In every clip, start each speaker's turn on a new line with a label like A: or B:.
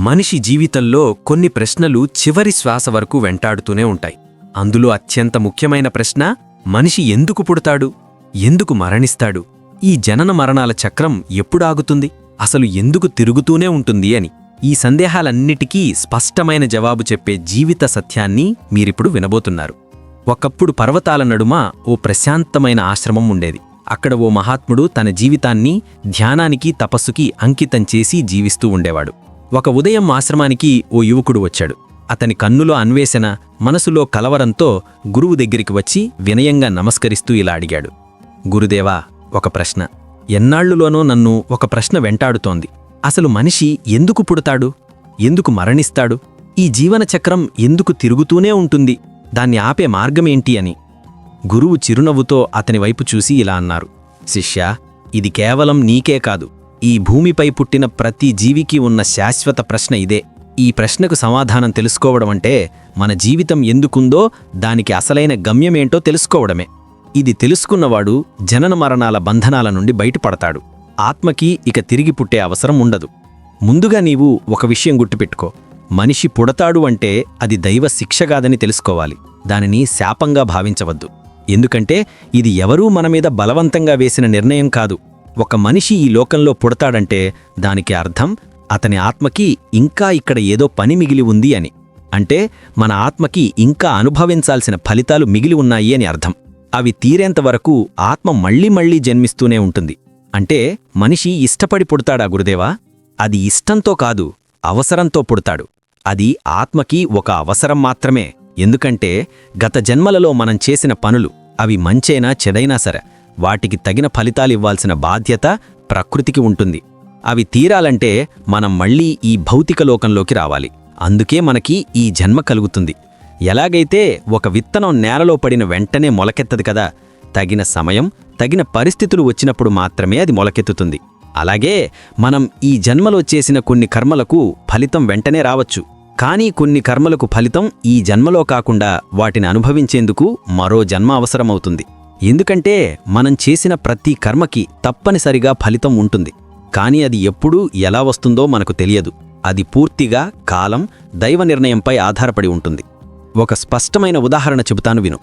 A: మనిషి జీవితంలో కొన్ని ప్రశ్నలు చివరి శ్వాస వరకు వెంటాడుతూనే ఉంటాయి. అందులో అత్యంత ముఖ్యమైన ప్రశ్న మనిషి ఎందుకు పుడతాడు? ఎందుకు మరణిస్తాడు? ఈ జనన మరణాల చక్రం ఎప్పుడాగుతుంది అసలు ఎందుకు తిరుగుతూనే ఉంటుంది అని. ఈ సందేహాలన్నిటికీ స్పష్టమైన జవాబు చెప్పే జీవిత సత్యాన్ని మీరిప్పుడు వినబోతున్నారు. ఒకప్పుడు పర్వతాల నడుమ ఓ ప్రశాంతమైన ఆశ్రమం ఉండేది. అక్కడ ఓ మహాత్ముడు తన జీవితాన్ని ధ్యానానికి తపస్సుకి అంకితం చేసి జీవిస్తూ ఉండేవాడు. ఒక ఉదయం ఆశ్రమానికి ఓ యువకుడు వచ్చాడు. అతని కన్నులో అన్వేషణ మనసులో కలవరంతో గురువు దగ్గరికి వచ్చి వినయంగా నమస్కరిస్తూ ఇలా అడిగాడు. గురుదేవా ఒక ప్రశ్న. ఎన్నాళ్ళులోనో నన్ను ఒక ప్రశ్న వెంటాడుతోంది. అసలు మనిషి ఎందుకు పుడతాడు? ఎందుకు మరణిస్తాడు? ఈ జీవన చక్రం ఎందుకు తిరుగుతూనే ఉంటుంది? దాన్ని ఆపే మార్గమేంటి అని. గురువు చిరునవ్వుతో అతని వైపు చూసి ఇలా అన్నారు. శిష్యా ఇది కేవలం నీకే కాదు. ఈ భూమిపై పుట్టిన ప్రతి జీవికి ఉన్న శాశ్వత ప్రశ్న ఇదే. ఈ ప్రశ్నకు సమాధానం తెలుసుకోవడం అంటే మన జీవితం ఎందుకుందో దానికి అసలైన గమ్యమేంటో తెలుసుకోవడమే. ఇది తెలుసుకున్నవాడు జనన మరణాల బంధనాల నుండి బయటపడతాడు. ఆత్మకి ఇక తిరిగి పుట్టే అవసరం ఉండదు. ముందుగా నీవు ఒక విషయం గుర్తుపెట్టుకో. మనిషి పుడతాడు అంటే అది దైవ శిక్షగాదని తెలుసుకోవాలి. దానిని శాపంగా భావించవద్దు. ఎందుకంటే ఇది ఎవరూ మన మీద బలవంతంగా వేసిన నిర్ణయం కాదు. ఒక మనిషి ఈ లోకంలో పుడతాడంటే దానికి అర్థం అతని ఆత్మకి ఇంకా ఇక్కడ ఏదో పని మిగిలి ఉంది అని. అంటే మన ఆత్మకి ఇంకా అనుభవించాల్సిన ఫలితాలు మిగిలి ఉన్నాయి అని అర్థం. అవి తీరేంతవరకు ఆత్మ మళ్ళీ మళ్ళీ జన్మిస్తూనే ఉంటుంది. అంటే మనిషి ఇష్టపడి పుడతాడా గురుదేవా? అది ఇష్టంతో కాదు అవసరంతో పుడతాడు. అది ఆత్మకి ఒక అవసరం మాత్రమే. ఎందుకంటే గత జన్మలలో మనం చేసిన పనులు అవి మంచైనా చెడైనా సరే వాటికి తగిన ఫలితాలివ్వాల్సిన బాధ్యత ప్రకృతికి ఉంటుంది. అవి తీరాలంటే మనం మళ్ళీ ఈ భౌతిక లోకంలోకి రావాలి. అందుకే మనకి ఈ జన్మ కలుగుతుంది. ఎలాగైతే ఒక విత్తనం నేలలో పడిన వెంటనే మొలకెత్తదు కదా తగిన సమయం తగిన పరిస్థితులు వచ్చినప్పుడు మాత్రమే అది మొలకెత్తుతుంది. అలాగే మనం ఈ జన్మలో చేసిన కొన్ని కర్మలకు ఫలితం వెంటనే రావచ్చు. కానీ కొన్ని కర్మలకు ఫలితం ఈ జన్మలో కాకుండా వాటిని అనుభవించేందుకు మరో జన్మ అవసరమవుతుంది. ఎందుకంటే మనం చేసిన ప్రతి కర్మకి తప్పనిసరిగా ఫలితం ఉంటుంది. కానీ అది ఎప్పుడు ఎలా వస్తుందో మనకు తెలియదు. అది పూర్తిగా కాలం దైవ నిర్ణయంపై ఆధారపడి ఉంటుంది. ఒక స్పష్టమైన ఉదాహరణ చెబుతాను విను.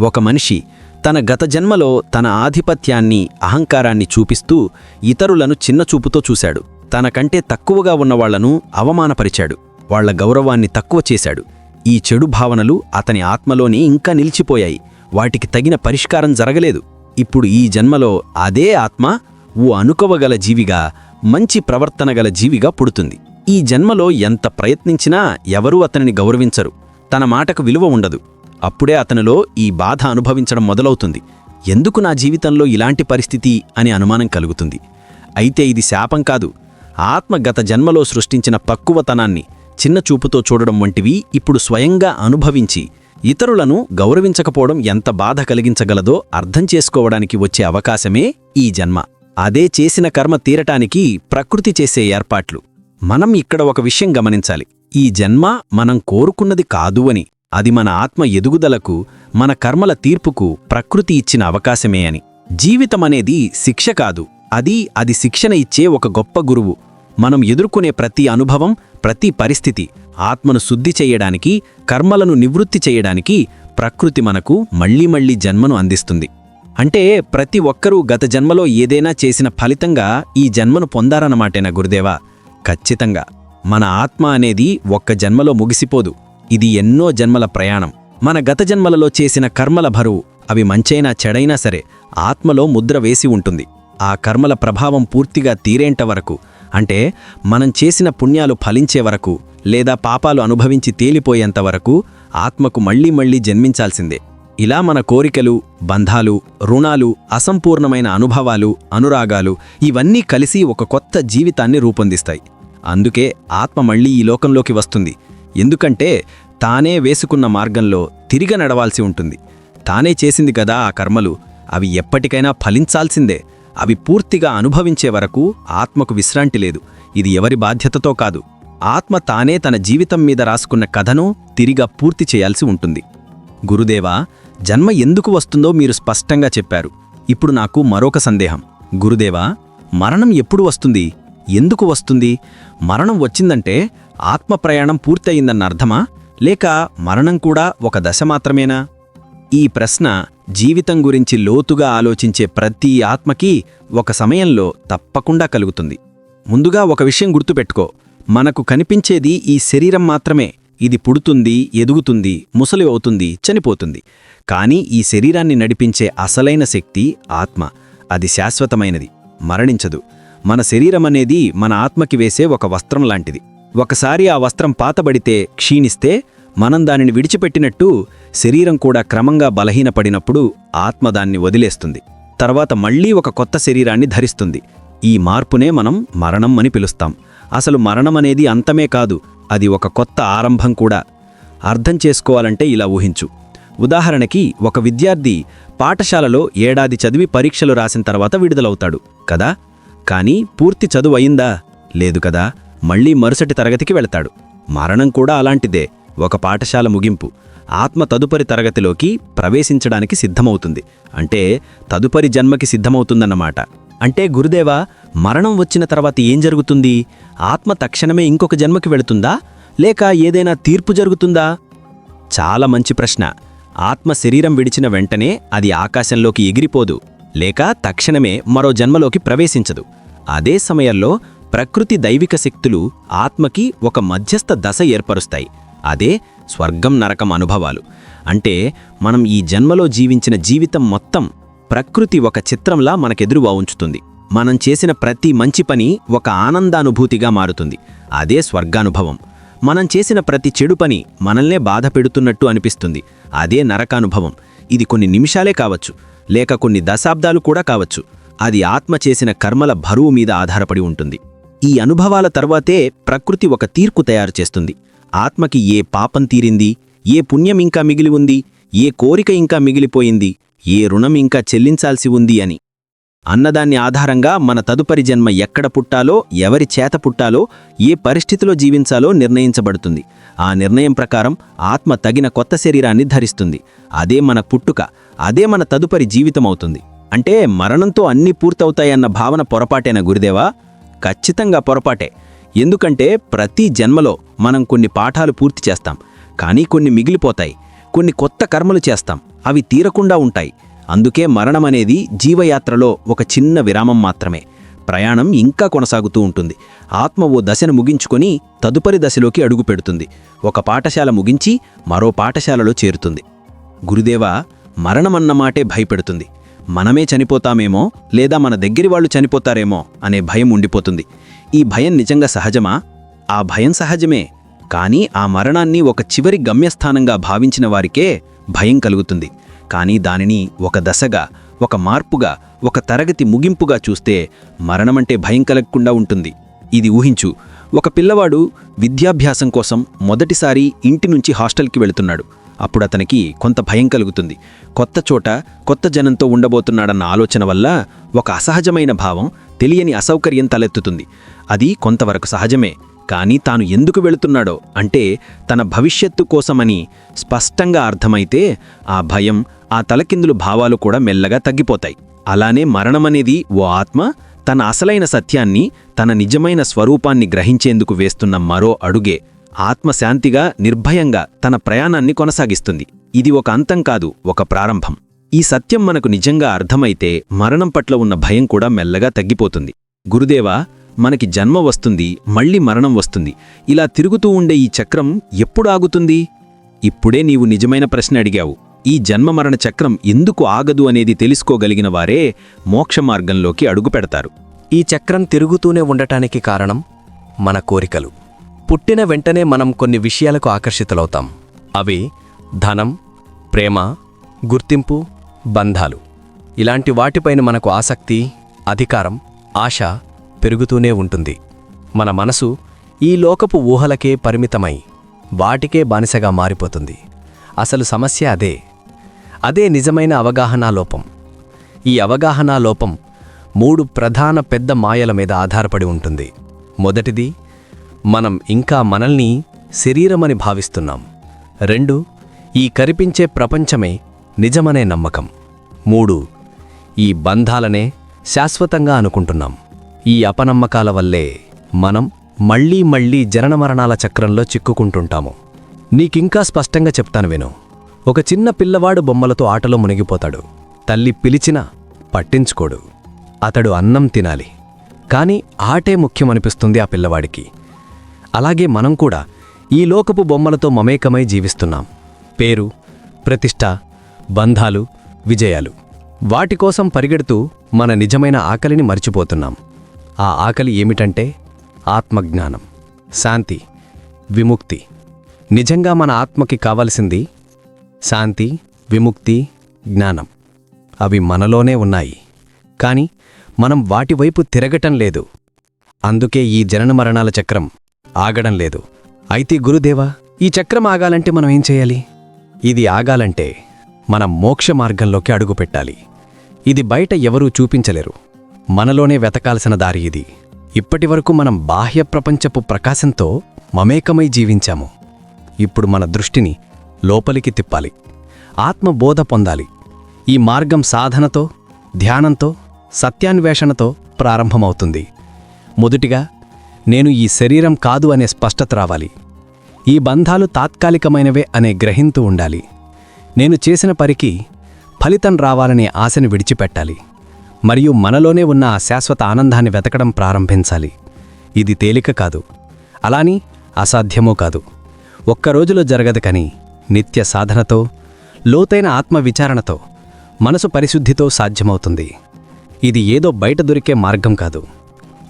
A: ఒక మనిషి తన గత జన్మలో తన ఆధిపత్యాన్ని అహంకారాన్ని చూపిస్తూ ఇతరులను చిన్నచూపుతో చూశాడు. తనకంటే తక్కువగా ఉన్నవాళ్ళను అవమానపరిచాడు. వాళ్ళ గౌరవాన్ని తక్కువ చేశాడు. ఈ చెడు భావనలు అతని ఆత్మలోనే ఇంకా నిలిచిపోయాయి. వాటికి తగిన పరిష్కారం జరగలేదు. ఇప్పుడు ఈ జన్మలో అదే ఆత్మ ఓ అనుకోవగల జీవిగా మంచి ప్రవర్తన గల జీవిగా పుడుతుంది. ఈ జన్మలో ఎంత ప్రయత్నించినా ఎవరూ అతనిని గౌరవించరు. తన మాటకు విలువ ఉండదు. అప్పుడే అతనిలో ఈ బాధ అనుభవించడం మొదలవుతుంది. ఎందుకు నా జీవితంలో ఇలాంటి పరిస్థితి అని అనుమానం కలుగుతుంది. అయితే ఇది శాపం కాదు. ఆత్మ గత జన్మలో సృష్టించిన పక్కువతనాన్ని చిన్న చూపుతో చూడడం వంటివి ఇప్పుడు స్వయంగా అనుభవించి ఇతరులను గౌరవించకపోవడం ఎంత బాధ కలిగించగలదో అర్థం చేసుకోవడానికి వచ్చే అవకాశమే ఈ జన్మ. అదే చేసిన కర్మ తీరటానికి ప్రకృతి చేసే ఏర్పాట్లు. మనం ఇక్కడ ఒక విషయం గమనించాలి. ఈ జన్మ మనం కోరుకున్నది కాదు అని అది మన ఆత్మ ఎదుగుదలకు మన కర్మల తీర్పుకు ప్రకృతి ఇచ్చిన అవకాశమే అని. జీవితమనేది శిక్ష కాదు. అది అది శిక్షణ ఇచ్చే ఒక గొప్ప గురువు. మనం ఎదుర్కొనే ప్రతి అనుభవం ప్రతి పరిస్థితి ఆత్మను శుద్ధి చేయడానికి కర్మలను నివృత్తి చేయడానికి ప్రకృతి మనకు మళ్ళీ మళ్ళీ జన్మను అందిస్తుంది. అంటే ప్రతి ఒక్కరూ గత జన్మలో ఏదైనా చేసిన ఫలితంగా ఈ జన్మను పొందారన్నమాటేనా గురుదేవా? ఖచ్చితంగా. మన ఆత్మ అనేది ఒక్క జన్మలో ముగిసిపోదు. ఇది ఎన్నో జన్మల ప్రయాణం. మన గత జన్మలలో చేసిన కర్మల భరువు అవి మంచైనా చెడైనా సరే ఆత్మలో ముద్ర వేసి ఉంటుంది. ఆ కర్మల ప్రభావం పూర్తిగా తీరేంట వరకు అంటే మనం చేసిన పుణ్యాలు ఫలించే వరకు లేదా పాపాలు అనుభవించి తేలిపోయేంత వరకు ఆత్మకు మళ్ళీ మళ్ళీ జన్మించాల్సిందే. ఇలా మన కోరికలు బంధాలు రుణాలు అసంపూర్ణమైన అనుభవాలు అనురాగాలు ఇవన్నీ కలిసి ఒక కొత్త జీవితాన్ని రూపొందిస్తాయి. అందుకే ఆత్మ మళ్ళీ ఈ లోకంలోకి వస్తుంది. ఎందుకంటే తానే వేసుకున్న మార్గంలో తిరిగ నడవాల్సి ఉంటుంది. తానే చేసింది కదా ఆ కర్మలు. అవి ఎప్పటికైనా ఫలించాల్సిందే. అవి పూర్తిగా అనుభవించే వరకు ఆత్మకు విశ్రాంతి లేదు. ఇది ఎవరి బాధ్యతతో కాదు. ఆత్మ తానే తన జీవితం మీద రాసుకున్న కథను తిరిగా పూర్తి చేయాల్సి ఉంటుంది. గురుదేవా జన్మ ఎందుకు వస్తుందో మీరు స్పష్టంగా చెప్పారు. ఇప్పుడు నాకు మరొక సందేహం. గురుదేవా మరణం ఎప్పుడు వస్తుంది? ఎందుకు వస్తుంది? మరణం వచ్చిందంటే ఆత్మ ప్రయాణం పూర్తయిందన్న అర్థమా? లేక మరణం కూడా ఒక దశ మాత్రమేనా? ఈ ప్రశ్న జీవితం గురించి లోతుగా ఆలోచించే ప్రతి ఆత్మకి ఒక సమయంలో తప్పకుండా కలుగుతుంది. ముందుగా ఒక విషయం గుర్తుపెట్టుకో. మనకు కనిపించేది ఈ శరీరం మాత్రమే. ఇది పుడుతుంది ఎదుగుతుంది ముసలి అవుతుంది చనిపోతుంది. కానీ ఈ శరీరాన్ని నడిపించే అసలైన శక్తి ఆత్మ. అది శాశ్వతమైనది మరణించదు. మన శరీరం అనేది మన ఆత్మకి వేసే ఒక వస్త్రం లాంటిది. ఒకసారి ఆ వస్త్రం పాతబడితే క్షీణిస్తే మనం దానిని విడిచిపెట్టినట్టు శరీరం కూడా క్రమంగా బలహీనపడినప్పుడు ఆత్మ దాన్ని వదిలేస్తుంది. తర్వాత మళ్ళీ ఒక కొత్త శరీరాన్ని ధరిస్తుంది. ఈ మార్పునే మనం మరణం అని పిలుస్తాం. అసలు మరణం అనేది అంతమే కాదు అది ఒక కొత్త ఆరంభం కూడా. అర్థం చేసుకోవాలంటే ఇలా ఊహించు. ఉదాహరణకి ఒక విద్యార్థి పాఠశాలలో ఏడాది చదివి పరీక్షలు రాసిన తర్వాత విడుదలవుతాడు కదా? కానీ పూర్తి చదువు అయిందా? లేదు కదా? మళ్ళీ మరుసటి తరగతికి వెళతాడు. మరణం కూడా అలాంటిదే ఒక పాఠశాల ముగింపు. ఆత్మ తదుపరి తరగతిలోకి ప్రవేశించడానికి సిద్ధమవుతుంది. అంటే తదుపరి జన్మకి సిద్ధమవుతుందన్నమాట. అంటే గురుదేవా మరణం వచ్చిన తర్వాత ఏం జరుగుతుంది? ఆత్మ తక్షణమే ఇంకొక జన్మకి వెళుతుందా? లేక ఏదైనా తీర్పు జరుగుతుందా? చాలా మంచి ప్రశ్న. ఆత్మ శరీరం విడిచిన వెంటనే అది ఆకాశంలోకి ఎగిరిపోదు. లేక తక్షణమే మరో జన్మలోకి ప్రవేశించదు. అదే సమయంలో ప్రకృతి దైవిక శక్తులు ఆత్మకి ఒక మధ్యస్థ దశ ఏర్పరుస్తాయి. అదే స్వర్గం నరకం అనుభవాలు. అంటే మనం ఈ జన్మలో జీవించిన జీవితం మొత్తం ప్రకృతి ఒక చిత్రంలా మనకెదురువా ఉంచుతుంది. మనం చేసిన ప్రతి మంచి పని ఒక ఆనందానుభూతిగా మారుతుంది. అదే స్వర్గానుభవం. మనం చేసిన ప్రతి చెడు పని మనల్నే బాధ పెడుతున్నట్టు అనిపిస్తుంది. అదే నరకానుభవం. ఇది కొన్ని నిమిషాలే కావచ్చు. లేక కొన్ని దశాబ్దాలు కూడా కావచ్చు. అది ఆత్మ చేసిన కర్మల బరువు మీద ఆధారపడి ఉంటుంది. ఈ అనుభవాల తర్వాతే ప్రకృతి ఒక తీర్పు తయారు చేస్తుంది. ఆత్మకి ఏ పాపం తీరింది? ఏ పుణ్యం ఇంకా మిగిలి ఉంది? ఏ కోరిక ఇంకా మిగిలిపోయింది? ఏ రుణం ఇంకా చెల్లించాల్సి ఉంది అని. అన్నదాన్ని ఆధారంగా మన తదుపరి జన్మ ఎక్కడ పుట్టాలో ఎవరి చేత పుట్టాలో ఏ పరిస్థితిలో జీవించాలో నిర్ణయించబడుతుంది. ఆ నిర్ణయం ప్రకారం ఆత్మ తగిన కొత్త శరీరాన్ని ధరిస్తుంది. అదే మన పుట్టుక అదే మన తదుపరి జీవితమవుతుంది. అంటే మరణంతో అన్నీ పూర్తవుతాయన్న భావన పొరపాటేనా గురుదేవా? ఖచ్చితంగా పొరపాటే. ఎందుకంటే ప్రతి జన్మలో మనం కొన్ని పాఠాలు పూర్తి చేస్తాం. కానీ కొన్ని మిగిలిపోతాయి. కొన్ని కొత్త కర్మలు చేస్తాం. అవి తీరకుండా ఉంటాయి. అందుకే మరణమనేది జీవయాత్రలో ఒక చిన్న విరామం మాత్రమే. ప్రయాణం ఇంకా కొనసాగుతూ ఉంటుంది. ఆత్మ ఓ దశను ముగించుకొని తదుపరి దశలోకి అడుగుపెడుతుంది ఒక పాఠశాల ముగించి మరో పాఠశాలలో చేరుతుంది. గురుదేవా మరణమన్నమాటే భయపెడుతుంది. మనమే చనిపోతామేమో లేదా మన దగ్గరి వాళ్ళు చనిపోతారేమో అనే భయం ఉండిపోతుంది. ఈ భయం నిజంగా సహజమా? ఆ భయం సహజమే. కానీ ఆ మరణాన్ని ఒక చివరి గమ్యస్థానంగా భావించిన వారికే భయం కలుగుతుంది. కానీ దానిని ఒక దశగా ఒక మార్పుగా ఒక తరగతి ముగింపుగా చూస్తే మరణమంటే భయం కలగకుండా ఉంటుంది. ఇది ఊహించు. ఒక పిల్లవాడు విద్యాభ్యాసం కోసం మొదటిసారి ఇంటి నుంచి హాస్టల్కి వెళుతున్నాడు. అప్పుడు అతనికి కొంత భయం కలుగుతుంది. కొత్త చోట కొత్త జనంతో ఉండబోతున్నాడన్న ఆలోచన వల్ల ఒక అసహజమైన భావం తెలియని అసౌకర్యం తలెత్తుతుంది. అది కొంతవరకు సహజమే. కానీ తాను ఎందుకు వెళుతున్నాడో అంటే తన భవిష్యత్తు కోసమని స్పష్టంగా అర్థమైతే ఆ భయం ఆ తలకిందులు భావాలు కూడా మెల్లగా తగ్గిపోతాయి. అలానే మరణమనేది ఓ ఆత్మ తన అసలైన సత్యాన్ని తన నిజమైన స్వరూపాన్ని గ్రహించేందుకు వేస్తున్న మరో అడుగే ఆత్మశాంతిగా నిర్భయంగా తన ప్రయాణాన్ని కొనసాగిస్తుంది. ఇది ఒక అంతం కాదు ఒక ప్రారంభం. ఈ సత్యం మనకు నిజంగా అర్థమైతే మరణం పట్ల ఉన్న భయం కూడా మెల్లగా తగ్గిపోతుంది. గురుదేవా మనకి జన్మ వస్తుంది మళ్ళీ మరణం వస్తుంది. ఇలా తిరుగుతూ ఉండే ఈ చక్రం ఎప్పుడు ఆగుతుంది? ఇప్పుడే నీవు నిజమైన ప్రశ్న అడిగావు. ఈ జన్మ మరణ చక్రం ఎందుకు ఆగదు అనేది తెలుసుకోగలిగిన వారే మోక్ష మార్గంలోకి అడుగుపెడతారు
B: ఈ చక్రం తిరుగుతూనే ఉండటానికి కారణం మన కోరికలు. పుట్టిన వెంటనే మనం కొన్ని విషయాలకు ఆకర్షితులవుతాం. అవి ధనం ప్రేమ గుర్తింపు బంధాలు. ఇలాంటి వాటిపైన మనకు ఆసక్తి అధికారం ఆశ పెరుగుతూనే ఉంటుంది. మన మనసు ఈ లోకపు ఊహలకే పరిమితమై వాటికే బానిసగా మారిపోతుంది. అసలు సమస్య అదే. అదే నిజమైన అవగాహనా లోపం. ఈ అవగాహనా లోపం మూడు ప్రధాన పెద్ద మాయల మీద ఆధారపడి ఉంటుంది. మొదటిది మనం ఇంకా మనల్ని శరీరమని భావిస్తున్నాం. రెండు ఈ కరిపించే ప్రపంచమే నిజమనే నమ్మకం. మూడు ఈ బంధాలనే శాశ్వతంగా అనుకుంటున్నాం. ఈ అపనమ్మకాల వల్లే మనం మళ్ళీ మళ్ళీ జనన మరణాల చక్రంలో చిక్కుకుంటుంటాము. నీకింకా స్పష్టంగా చెప్తాను విను. ఒక చిన్న పిల్లవాడు బొమ్మలతో ఆటలో మునిగిపోతాడు. తల్లి పిలిచినా పట్టించుకోడు. అతడు అన్నం తినాలి. కాని ఆటే ముఖ్యమనిపిస్తుంది ఆ పిల్లవాడికి. అలాగే మనం కూడా ఈ లోకపు బొమ్మలతో మమేకమై జీవిస్తున్నాం. పేరు ప్రతిష్ట బంధాలు విజయాలు. వాటి కోసం పరిగెడుతూ మన నిజమైన ఆకలిని మర్చిపోతున్నాం. ఆ ఆకలి ఏమిటంటే ఆత్మజ్ఞానం శాంతి విముక్తి. నిజంగా మన ఆత్మకి కావలసింది శాంతి విముక్తి జ్ఞానం. అవి మనలోనే ఉన్నాయి. కాని మనం వాటివైపు తిరగటం లేదు. అందుకే ఈ జనన మరణాల చక్రం ఆగడం లేదు. అయితే గురుదేవా ఈ చక్రం ఆగాలంటే మనం ఏం చేయాలి? ఇది ఆగాలంటే మనం మోక్ష మార్గంలోకి అడుగుపెట్టాలి. ఇది బయట ఎవరూ చూపించలేరు. మనలోనే వెతకాల్సిన దారి ఇది. ఇప్పటివరకు మనం బాహ్య ప్రపంచపు ప్రకాశంతో మమేకమై జీవించాము. ఇప్పుడు మన దృష్టిని లోపలికి తిప్పాలి. ఆత్మబోధ పొందాలి. ఈ మార్గం సాధనతో ధ్యానంతో సత్యాన్వేషణతో ప్రారంభమవుతుంది. మొదటిగా నేను ఈ శరీరం కాదు అనే స్పష్టత రావాలి. ఈ బంధాలు తాత్కాలికమైనవే అనే గ్రహింతూ ఉండాలి. నేను చేసిన పరికి ఫలితం రావాలనే ఆశను విడిచిపెట్టాలి. మరియు మనలోనే ఉన్న ఆ శాశ్వత ఆనందాన్ని వెతకడం ప్రారంభించాలి. ఇది తేలిక కాదు. అలాని అసాధ్యమో కాదు. ఒక్కరోజులో జరగదు కని నిత్య సాధనతో లోతైన ఆత్మవిచారణతో మనసు పరిశుద్ధితో సాధ్యమవుతుంది. ఇది ఏదో బయట దొరికే మార్గం కాదు.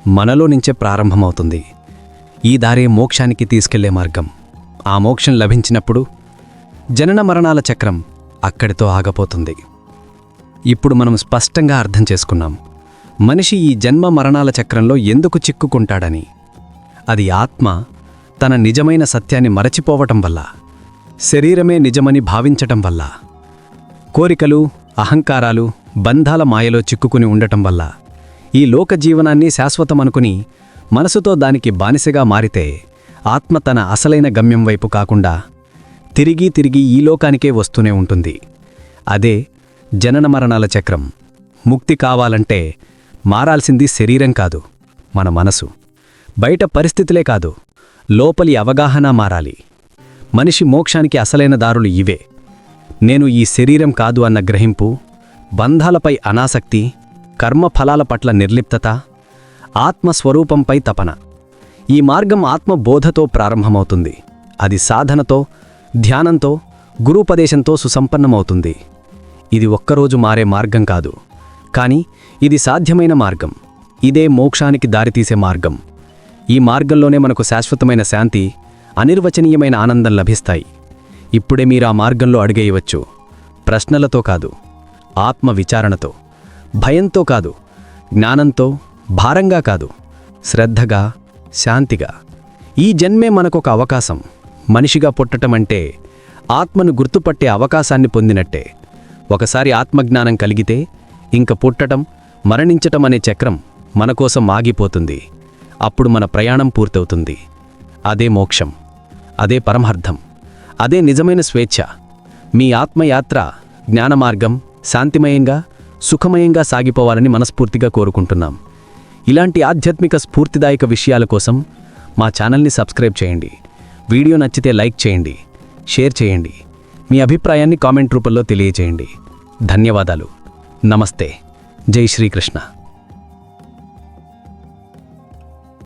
B: మనలో నుంచే ప్రారంభమవుతుంది. ఈ దారే మోక్షానికి తీసుకెళ్ళే మార్గం. ఆ మోక్షం లభించినప్పుడు జనన మరణాల చక్రం అక్కడితో ఆగపోతుంది. ఇప్పుడు మనం స్పష్టంగా అర్థం చేసుకున్నాం. మనిషి ఈ జన్మ మరణాల చక్రంలో ఎందుకు చిక్కుకుంటాడని. అది ఆత్మ తన నిజమైన సత్యాన్ని మరచిపోవటం వల్ల శరీరమే నిజమని భావించటం వల్ల కోరికలు అహంకారాలు బంధాల మాయలో చిక్కుకుని ఉండటం వల్ల ఈ లోక జీవనాన్ని శాశ్వతమనుకుని మనసుతో దానికి బానిసగా మారితే ఆత్మ తన అసలైన గమ్యం వైపు కాకుండా తిరిగి తిరిగి ఈ లోకానికే వస్తూనే ఉంటుంది. అదే జనన మరణాల చక్రం. ముక్తి కావాలంటే మారాల్సింది శరీరం కాదు మన మనసు. బయట పరిస్థితులే కాదు లోపలి అవగాహన మారాలి. మనిషి మోక్షానికి అసలైన దారులు ఇవే. నేను ఈ శరీరం కాదు అన్న గ్రహింపు బంధాలపై అనాసక్తి కర్మఫలాల పట్ల నిర్లిప్తత ఆత్మస్వరూపంపై తపన. ఈ మార్గం ఆత్మబోధతో ప్రారంభమవుతుంది. అది సాధనతో ధ్యానంతో గురూపదేశంతో సుసంపన్నమవుతుంది. ఇది ఒక్కరోజు మారే మార్గం కాదు. కానీ ఇది సాధ్యమైన మార్గం. ఇదే మోక్షానికి దారితీసే మార్గం. ఈ మార్గంలోనే మనకు శాశ్వతమైన శాంతి అనిర్వచనీయమైన ఆనందం లభిస్తాయి. ఇప్పుడే మీరు ఆ మార్గంలో అడిగేయవచ్చు. ప్రశ్నలతో కాదు ఆత్మ విచారణతో భయంతో కాదు జ్ఞానంతో భారంగా కాదు శ్రద్ధగా శాంతిగా. ఈ జన్మే మనకొక అవకాశం. మనిషిగా పుట్టటం అంటే ఆత్మను గుర్తుపట్టే అవకాశాన్ని పొందినట్టే. ఒకసారి ఆత్మజ్ఞానం కలిగితే ఇంక పుట్టటం మరణించటం అనే చక్రం మన కోసం ఆగిపోతుంది. అప్పుడు మన ప్రయాణం పూర్తవుతుంది. అదే మోక్షం. అదే పరమార్థం. అదే నిజమైన స్వేచ్ఛ. మీ ఆత్మయాత్ర జ్ఞానమార్గం శాంతిమయంగా సుఖమయంగా సాగిపోవాలని మనస్ఫూర్తిగా కోరుకుంటున్నాం. ఇలాంటి ఆధ్యాత్మిక స్ఫూర్తిదాయక విషయాల కోసం మా ఛానల్ని సబ్స్క్రైబ్ చేయండి. వీడియో నచ్చితే లైక్ చేయండి షేర్ చేయండి. మీ అభిప్రాయాన్ని కామెంట్ రూపంలో తెలియజేయండి. ధన్యవాదాలు. నమస్తే. జై శ్రీకృష్ణ.